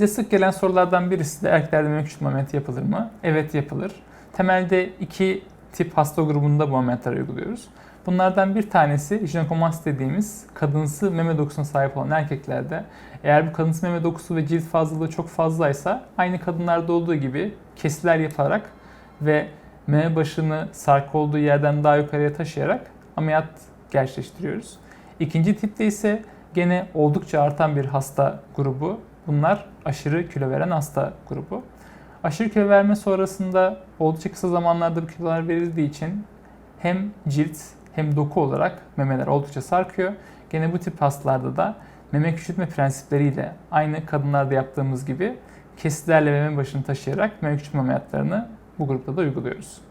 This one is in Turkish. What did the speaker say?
Bize sık gelen sorulardan birisi de erkeklerde meme küçültme ameliyatı yapılır mı? Evet yapılır. Temelde iki tip hasta grubunda bu ameliyatları uyguluyoruz. Bunlardan bir tanesi jinekomasti dediğimiz kadınsı meme dokusuna sahip olan erkeklerde eğer bu kadınsı meme dokusu ve cilt fazlalığı çok fazlaysa aynı kadınlarda olduğu gibi kesiler yaparak ve meme başını sarkı olduğu yerden daha yukarıya taşıyarak ameliyat gerçekleştiriyoruz. İkinci tipte ise gene oldukça artan bir hasta grubu. Bunlar aşırı kilo veren hasta grubu. Aşırı kilo verme sonrasında oldukça kısa zamanlarda bu kilolar verildiği için hem cilt hem doku olarak memeler oldukça sarkıyor. Gene bu tip hastalarda da meme küçültme prensipleriyle aynı kadınlarda yaptığımız gibi kesitlerle meme başını taşıyarak meme küçültme ameliyatlarını bu grupta da uyguluyoruz.